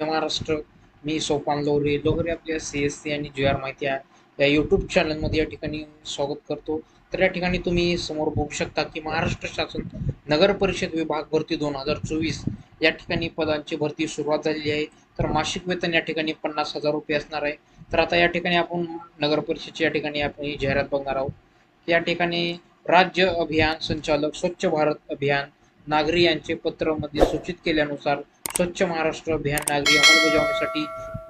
महाराष्ट्र मी सोपान लोरे लोहरे आपल्या C S C आणि जी आर माहिती आहे. या यूट्यूब चॅनलमध्ये या ठिकाणी स्वागत करतो. तर या ठिकाणी तुम्ही समोर बघू शकता की महाराष्ट्र शासन नगर परिषद विभाग भरती दोन हजार चोवीस या ठिकाणी पदांची भरती सुरुवात झालेली आहे. तर मासिक वेतन या ठिकाणी पन्नास हजार रुपये असणार आहे. तर आता या ठिकाणी आपण नगर परिषदची या ठिकाणी आपण ही जाहिरात बघणार आहोत. या ठिकाणी राज्य अभियान संचालक स्वच्छ भारत अभियान नागरी यांचे पत्रामध्ये सूचित केल्यानुसार स्वच्छ महाराष्ट्र अभियान नागरी अंमलबजावणीसाठी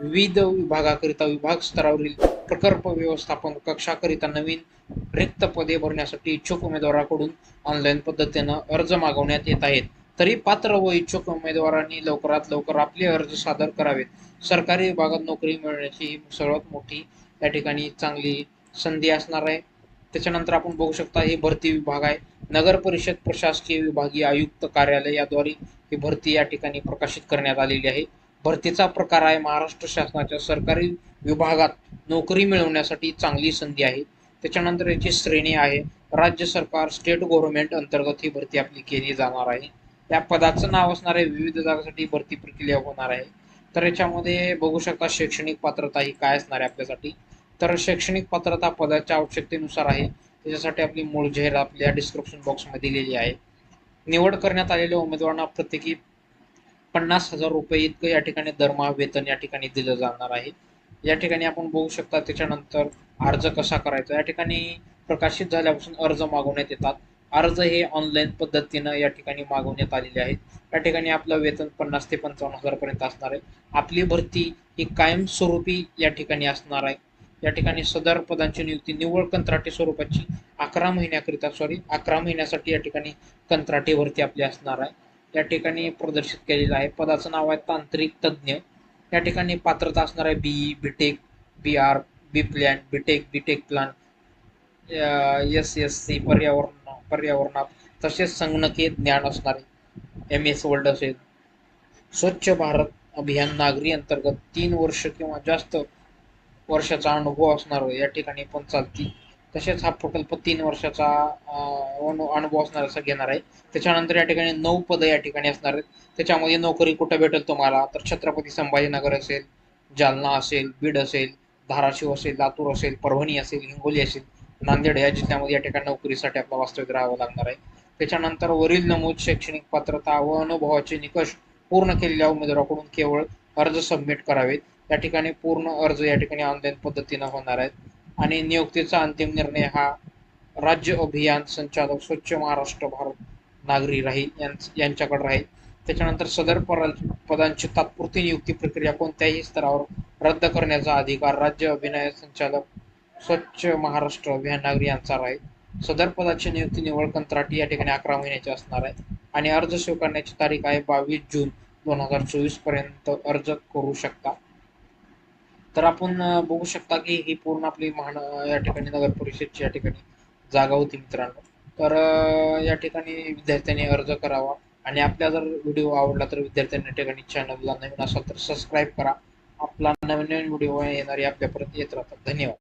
विविध विभागाकरिता विभाग स्तरावरील प्रकल्प व्यवस्थापन कक्षाकरिता नवीन रिक्त पदे भरण्यासाठी इच्छुक उमेदवाराकडून ऑनलाईन पद्धतीनं अर्ज मागवण्यात येत आहेत. तरी पात्र व इच्छुक उमेदवारांनी लवकरात लवकर आपले अर्ज सादर करावेत. सरकारी विभागात नोकरी मिळण्याची ही सर्वात मोठी या ठिकाणी चांगली संधी असणार आहे. त्याच्यानंतर आपण बघू शकता हे भरती विभाग आहे. नगर परिषद प्रशासकीय विभागीय आयुक्त कार्यालय याद्वारे ही भरती या ठिकाणी प्रकाशित करण्यात आलेली आहे. भरतीचा प्रकार आहे महाराष्ट्र शासनाच्या सरकारी विभागात नोकरी मिळवण्यासाठी चांगली संधी आहे. त्याच्यानंतर याची श्रेणी आहे. राज्य सरकार स्टेट गव्हर्नमेंट अंतर्गत ही भरती आपली केली जाणार आहे. या पदाचं नाव असणार आहे विविध जागासाठी भरती प्रक्रिया होणार आहे. तर याच्यामध्ये बघू शकता शैक्षणिक पात्रता ही काय असणार आहे आपल्यासाठी. तर शैक्षणिक पात्रता पदाच्या आवश्यकतेनुसार आहे. त्याच्यासाठी आपली मूळ जाहीर आपल्या डिस्क्रिप्शन बॉक्समध्ये दिलेली आहे. निवड करण्यात आलेल्या उमेदवारांना प्रत्येकी पन्नास हजार रुपये इतकं या ठिकाणी दरमहा वेतन या ठिकाणी दिलं जाणार आहे. या ठिकाणी आपण बघू शकता त्याच्यानंतर अर्ज कसा करायचा? या ठिकाणी प्रकाशित झाल्यापासून अर्ज मागवण्यात येतात. अर्ज हे ऑनलाईन पद्धतीनं या ठिकाणी मागवण्यात आलेले आहेत. या ठिकाणी आपलं वेतन पन्नास ते पंचावन्न हजारपर्यंत असणार आहे. आपली भरती ही कायमस्वरूपी या ठिकाणी असणार आहे. या ठिकाणी सदर पदांची नियुक्ती निव्वळ कंत्राटी स्वरूपाची अकरा महिन्याकरिता सॉरी अकरा महिन्यासाठी या ठिकाणी कंत्राटीवरती आपली असणार आहे. या ठिकाणी प्रदर्शित केलेलं आहे. पदाचं नाव आहे तांत्रिक तज्ज्ञ या ठिकाणी पात्रता असणार आहे B BTech B R B plan BTech BTech plan S S C पर्यावरण पर्यावरणात तसेच संगणकीय ज्ञान असणारे एम एस वर्ल्ड असेल. स्वच्छ भारत अभियान नागरी अंतर्गत तीन वर्ष किंवा जास्त वर्षाचा अनुभव असणार या ठिकाणी पण चालतील. तसेच हा प्रकल्प तीन वर्षाचा अनुभव असणार असं घेणार आहे. त्याच्यानंतर या ठिकाणी नऊ पदं या ठिकाणी असणार आहेत. त्याच्यामध्ये नोकरी कुठं भेटेल तुम्हाला? तर छत्रपती संभाजीनगर असेल जालना असेल बीड असेल धाराशिव असेल लातूर असेल परभणी असेल हिंगोली असेल नांदेड या जिल्ह्यामध्ये या ठिकाणी नोकरीसाठी आपलं वास्तव्य राहावं लागणार आहे. त्याच्यानंतर वरील नमूद शैक्षणिक पात्रता व अनुभवाचे निकष पूर्ण केलेल्या उमेदवाराकडून केवळ अर्ज सबमिट करावेत. या ठिकाणी पूर्ण अर्ज या ठिकाणी ऑनलाईन पद्धतीनं होणार आहेत. आणि नियुक्तीचा अंतिम निर्णय हा राज्य अभियान संचालक स्वच्छ महाराष्ट्र भारत नागरी राहील यांच्याकडे राहील. त्याच्यानंतर सदर पदांची तात्पुरती नियुक्ती प्रक्रिया कोणत्याही स्तरावर रद्द करण्याचा अधिकार राज्य अभिनय संचालक स्वच्छ महाराष्ट्र अभियान नागरी यांचा राहील. सदर पदाची नियुक्ती निवड कंत्राटी या ठिकाणी अकरा महिन्याची असणार आहे. आणि अर्ज स्वीकारण्याची तारीख आहे बावीस जून दोन हजार चोवीसपर्यंत अर्ज करू शकता. तर आपण बघू शकता की ही पूर्ण आपली महान या ठिकाणी नगर परिषदची या ठिकाणी जागा होती मित्रांनो. तर या ठिकाणी विद्यार्थ्यांनी अर्ज करावा आणि आपल्या जर व्हिडिओ आवडला तर विद्यार्थ्यांनी ठिकाणी चॅनलला नवीन असाल तर सबस्क्राईब करा. आपला नवीन नवीन व्हिडिओ येणारे आपल्यापर्यंत येत राहतात. धन्यवाद.